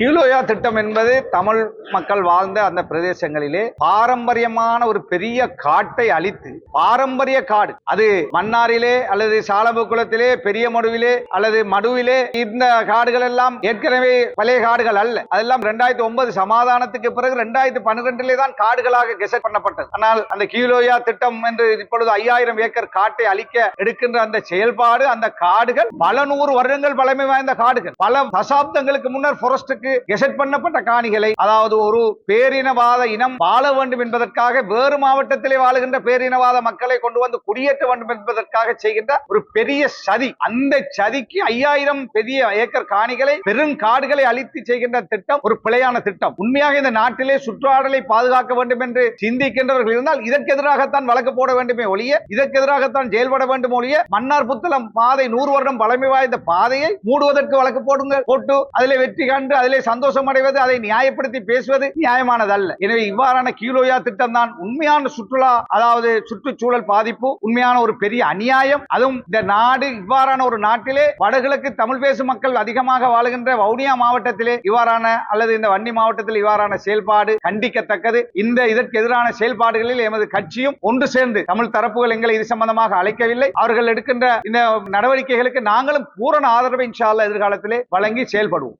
கியூலோயா திட்டம் என்பது தமிழ் மக்கள் வாழ்ந்த அந்த பிரதேசங்களிலே பாரம்பரியமான ஒரு பெரிய காட்டை அழித்து பாரம்பரிய காடு. அது மன்னாரிலே அல்லது சாலம்புக்குளத்திலே பெரிய மடுவிலே அல்லது மடுவிலே இந்த காடுகள் எல்லாம் ஏற்கனவே பழைய காடுகள் அல்ல. அதெல்லாம் ரெண்டாயிரத்தி ஒன்பது சமாதானத்துக்கு பிறகு ரெண்டாயிரத்தி பன்னிரெண்டிலே தான் காடுகளாக கெசட் பண்ணப்பட்டது. ஆனால் அந்த கியூலோயா திட்டம் என்று இப்பொழுது ஐயாயிரம் ஏக்கர் காட்டை அழிக்க எடுக்கின்ற அந்த செயல்பாடு அந்த காடுகள் பல நூறு வருடங்கள் பழமை வாய்ந்த காடுகள். பல தசாப்தங்களுக்கு முன்னர் ஃபாரஸ்டுக்கு கெசட் பண்ணப்பட்ட காணிகளை அதாவது ஒரு பேரினவாத இனம் வாழ வேண்டும் என்பதற்காக வேறு மாவட்டத்திலே வாழுகின்ற பேரினவாத மக்களை கொண்டு வந்து குடியேற்ற வேண்டும் என்பதற்காக செய்கின்ற ஒரு பெரிய சதி. அந்த சதிக்கு ஐயாயிரம் பெரிய ஏக்கர் காணிகளை பெரும் காடுகளை அழித்து செய்கின்ற திட்டம் ஒரு பிழையான திட்டம். உண்மையாக இந்த நாட்டிலே சுற்றாடலை பாதுகாக்க வேண்டும் என்று சிந்திக்கின்றவர்கள் இருந்தால் இதற்கு எதிராகத்தான் வழக்கு போட வேண்டுமே ஒழிய இதற்கு எதிராகத்தான் செயல்பட வேண்டும் ஒழிய மன்னார் புத்தளம் பாதை நூறு வருடம் பழமை வாய்ந்த பாதையை மூடுவதற்கு வழக்கு போடுங்க போட்டு அதிலே வெற்றி கண்டு அதிலே சந்தோஷம் அடைவது அதை நியாயப்படுத்தி பேசுவது நியாயமானதல்ல. எனவே இவ்வாறான கீழோயா திட்டம் தான் உண்மையான சுற்றுலா அதாவது சுற்றுச்சூழல் பாதிப்பு உண்மையான ஒரு பெரிய அநியாயம். அதுவும் இந்த நாடு இவ்வாறான ஒரு நாட்டிலே வடகிழக்கு தமிழ் பேசும் மக்கள் அதிகமாக வாழுகின்ற வவுனியா மாவட்டத்திலே இவ்வாறான அல்லது இந்த வன்னி மாவட்டத்தில் இவ்வாறான செயல்பாடு கண்டிக்கத்தக்கது. இந்த இதற்கு எதிரான செயல்பாடுகளில் எமது கட்சியும் ஒன்று சேர்ந்து தமிழ் தரப்புகள் எங்களை இது சம்பந்தமாக அழைக்கவில்லை. அவர்கள் எடுக்கின்ற இந்த நடவடிக்கைகளுக்கு நாங்களும் பூரண ஆதரவை இன்ஷா எதிர்காலத்திலே வழங்கி செயல்படுவோம்.